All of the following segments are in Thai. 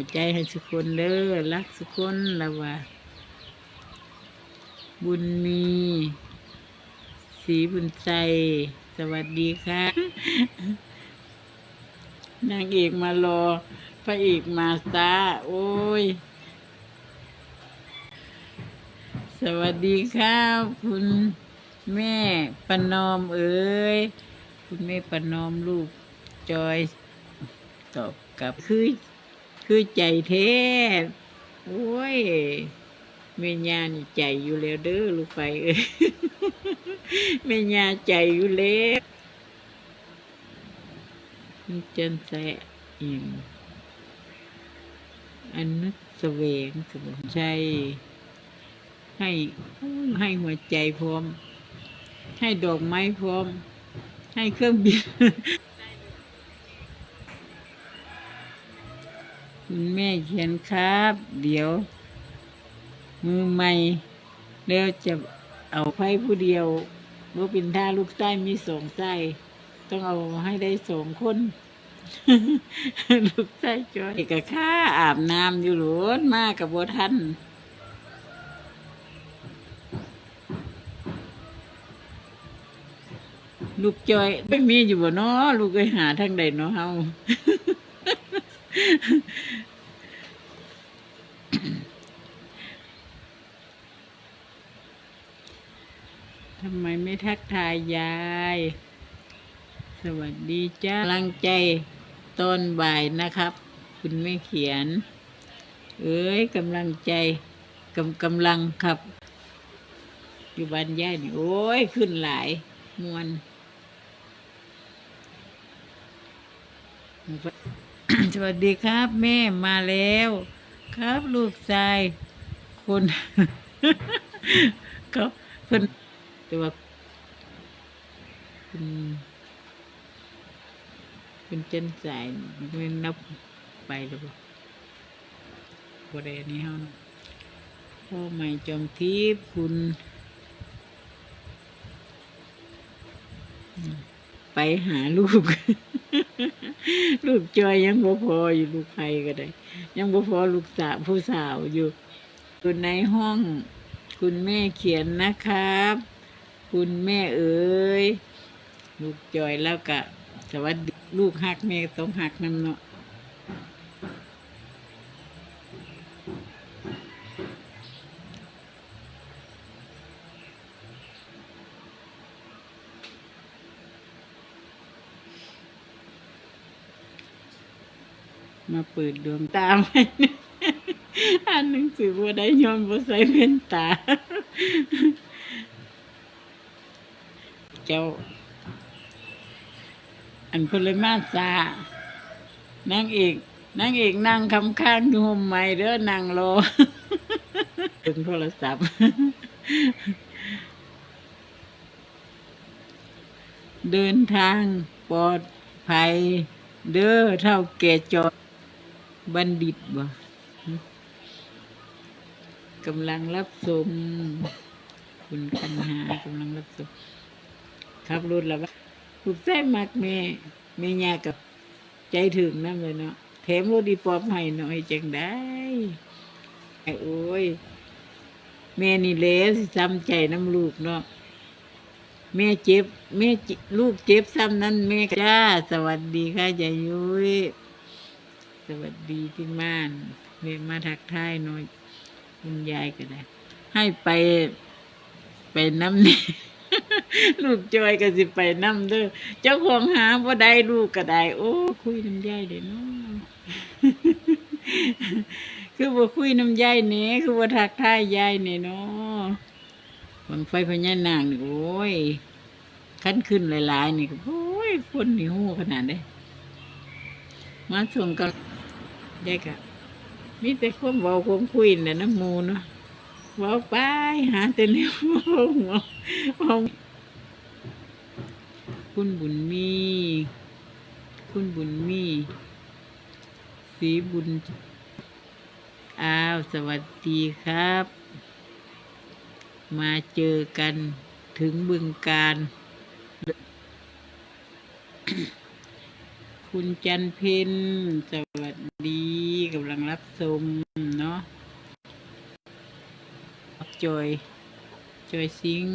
วใจให้สุคนเด้อรักสุคนแล้วว่า บุญมี สีบุญใจ สวัสดีค่ะ นางเอกมารอ พระเอกมาซาโอ้ย สวัสดีครับคุณแม่ประนอมเอ๋ยคุณแม่ประนอมลูกจอยตอบกลับคือ คือใจแท้โอ้ยแม่ยานี่ใจอยู่แล้วเด้อลูกไปเอ้ยแม่ยาใจอยู่แล้วนี่จันแสะอีกอันนึกเสวงสมุนใจ ให้ให้หัวใจพร้อม ให้ดอกไม้พร้อม ให้เครื่องบิน คุณแม่เขียนครับ เดี๋ยว มือใหม่แล้วจะเอาไพ่ผู้เดียวว่าเป็นท่าลูกไส้มีสองไส้ต้องเอาให้ได้สองคน ลูกไส้จอยกับข้าอาบน้ำอยู่หลวนมากกับบัท่านลูกจอยไม่มีอยู่บ่เนาะลูกไปหาทางใดเนาะเฮา ทำไมไม่ทักทายยาย สวัสดีจ้ากำลังใจตอนบ่ายนะครับ คุณไม่เขียน เอ้ยกำลังใจกำกำลังครับอยู่บ้านย่านี่โอ้ย ขึ้นหลาย มวน สวัสดีครับ แม่มาแล้ว ครับลูกชายคนเขาคนแต่ว่าคุณคุณเจนสายไม่นับไปหรือเปล่าบริเวณนี้เฮานะพ่อใหม่จอมทิพย์คุณ ไปหาลูก ลูกจอยยังบ่พออยู่ลูกใครก็ได้ ยังบ่พอลูกสาวผู้สาวอยู่อยู่ในห้อง คุณแม่เขียนนะครับ คุณแม่เอ๋ยลูกจอยแล้วก็สวัสดีลูกหักแม่ต้องหักน้ำเนาะ มาเปิดดวงตาไว้อ่านหนังสือว่าได้ยอมบ่ใส่แว่นตา เจ้า อันพลมาซานางเอกนางเอกนั่งคำข้างอยู่ห่มไม้เด้อนั่งรอถึงโทรศัพท์ เดินทางปลอดภัยเด้อเท่าแก่จอด บัณฑิตบ่กำลังรับชมคุณคันหากำลังรับชมขับรถแล้วว่าถูกใจมักแม่แม่ยากับใจถึงนั่นเลยเนาะแถมรถดีปอบให้หน่อยจังได้ไอ้โอ้ยแม่นี่แล้วสิจำใจน้ำลูกเนาะแม่เจ็บแม่ลูกเจ็บซ้ำนั้นแม่จ้า สวัสดีค่ะยายยุ้ย วัสดีที่ม่านเรียกมาทักทายหน่อยคุณยายก็ได้ให้ไปไปน้ำนี่ลูกจอยก็สิไปน้ำเด้อเจ้าของหาบ่ได้ลูกก็ได้โอ้ คุยน้ำยายเด้เนาะคือบ่คุยน้ำยายเน่คือบ่ทักทายยายเน่เนาะบังไฟพญานางนี่โอ้ยขั้นขึ้นหลายๆนี่ก็โอ้ยคนนี่หู้ขนาดเด้มาส่งกัน ได้กะมีแต่ความเว้าความคุยน่ะน้ำมูเนาะเว้าไปหาแต่เรื่องเว้าหัวคุณบุญมี คุณบุญมี สีบุญ อ้าว สวัสดีครับ มาเจอกันถึงบึงการ คุณจันเพนสวัสดี ลังำลังรับชมเนาะจอยจอยซิง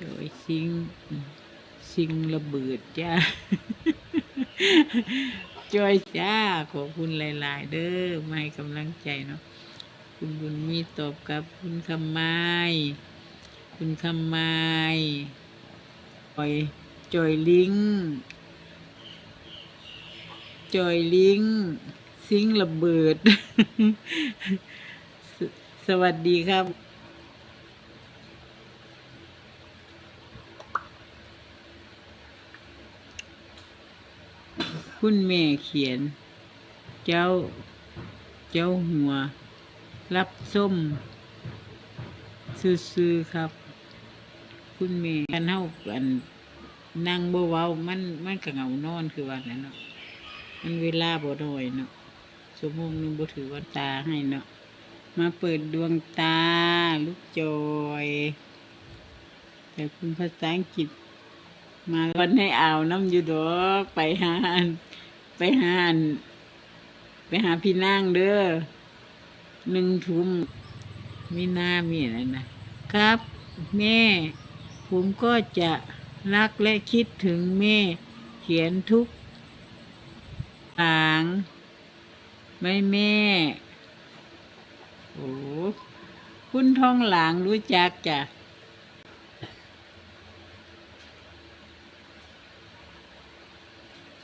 จอยซิงซิงระเบิดจ้าจอยจ้าขอบคุณหลาย ๆ เด้อมาให้กำลังใจเนาะคุณบุญมีตอบกับคุณคำไม้คุณคำไม้จอยจอยลิง จอยลิงซิงระเบิดสสวัสดีครับคุณแม่เขียน เจ้า เจ้าหัว รับส้ม ซื้อๆครับ คุณแม่กันเฮาอันนั่งบ่เว้ามัน มันก็เหงานอนคือว่านั่นเนาะ มันเวลาบ่น้อยเนาะชั่วโมงนึงบ่ถือว่าตาให้เนาะมาเปิดดวงตาลูกจอย แต่คุณภาษาอังกฤษ มาวันให้อ่าวน้ำอยู่ดอกไปหานไปหานไปหาพี่นางเด้อหนึ่งทุ่มมีหน้ามีอะไรนะครับ แม่ ผมก็จะรักและคิดถึงแม่ เขียนทุก หลังไม่แม่โอ้คุณทองหลางรู้จักจ้ะ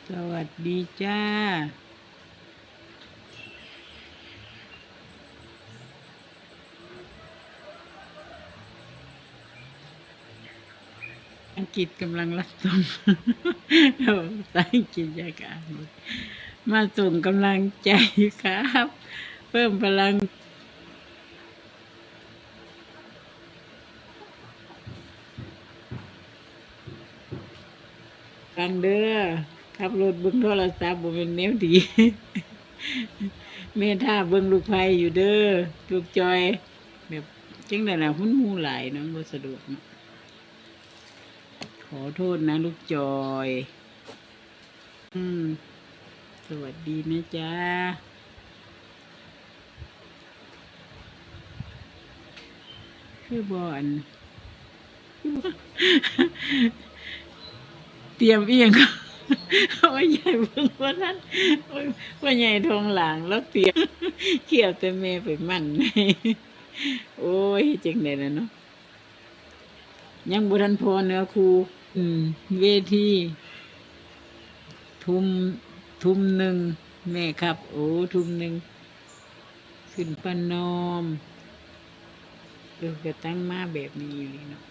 สวัสดีจ้า อังกฤษกำลังรับส่งเราภาษาอังกฤษอยากอ่าน มาส่งกำลังใจครับ เพิ่มพลัง ฟังเด้อขับรถเบิ่งโทรศัพท์บ่เป็นแนวดีแม่ท่าเบิ่งลูกไผอยู่เด้อลูกจอย แบบจังได๋ล่ะหุ้นหมู่หลายเนาะบ่สะดวกเนาะขอโทษนะ ลูกจอย อืม สวัสดีนะจ๊ะคือบอันเตรียมเอียงว่าใหญ่เบิ่งว่านั้นว่าใหญ่ทองหลังแล้วเตรียมเขี่ยวแต่แม่ไปมั่นโอ้ยจังได๋น่ะเนาะยังบ่ทันพอเนื้อครูอืมเวทีทุ่ม ทุ่มหนึ่งแม่ครับ โอ้ทุ่มหนึ่งขึ้นประนอมเออก็ตั้งมาแบบนี้เลยเนาะ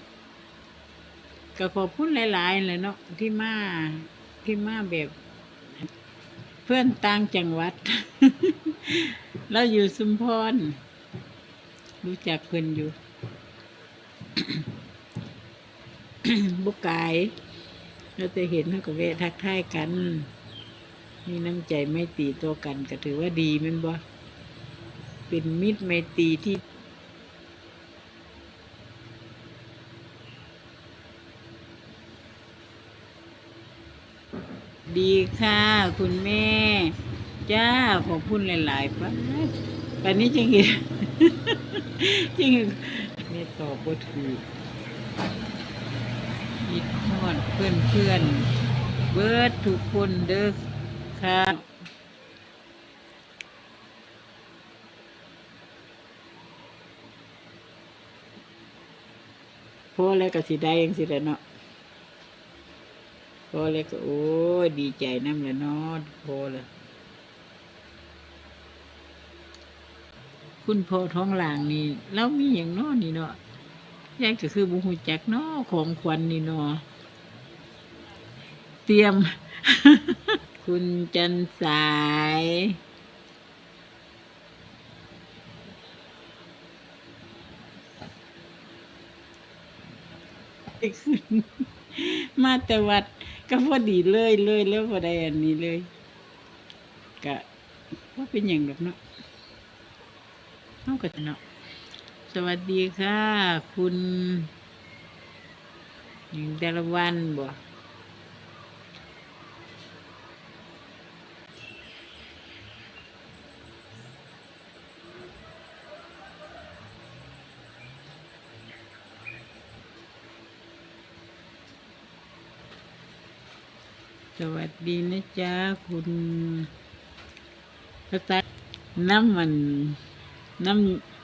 ก็ขอบคุณหลายๆเลยเนาะที่มาที่มาแบบ เพื่อนต่างจังหวัด เราอยู่สุมพร รู้จักเพื่อนอยู่บุกไก่เราจะเห็นเขาก็แวะทักทายกัน มีน้ำใจไม่ตีตัวกันก็ถือว่าดีแมันบ่เป็นมิตรไม่ตีที่ดีค่ะ คุณแม่ จ้าขอบคุณหลายๆป้าป่านนี้จริงเหรอจริงแม่ตอบบ่ถูกคิดฮอดเพื่อนเพื่อนๆเบิร์ดทุกคนเด้อ ค่ะพอแล้วก็สิได้เองสิแล้วเนาะพอเลยก็โอ้ยดีใจน้ำเลยเนาะพอเลยคุณพ่อท้องหลางนี่เรามีอย่างนอนี่เนาะยายก็คือบุหูจักเนาะของขวัญนี่เนาะเตรียม คุณจันสาย มาแต่วัดก็พอดีเลยเลยแล้วพอได้อันนี้เลยกะว่าเป็นอย่างแบบเนาะเอาก็เนาะสวัสดีค่ะ คุณหญิงดารวันบ่ สวัสดีนะจ๊ะคุณภาษาน้ำมันน้ำ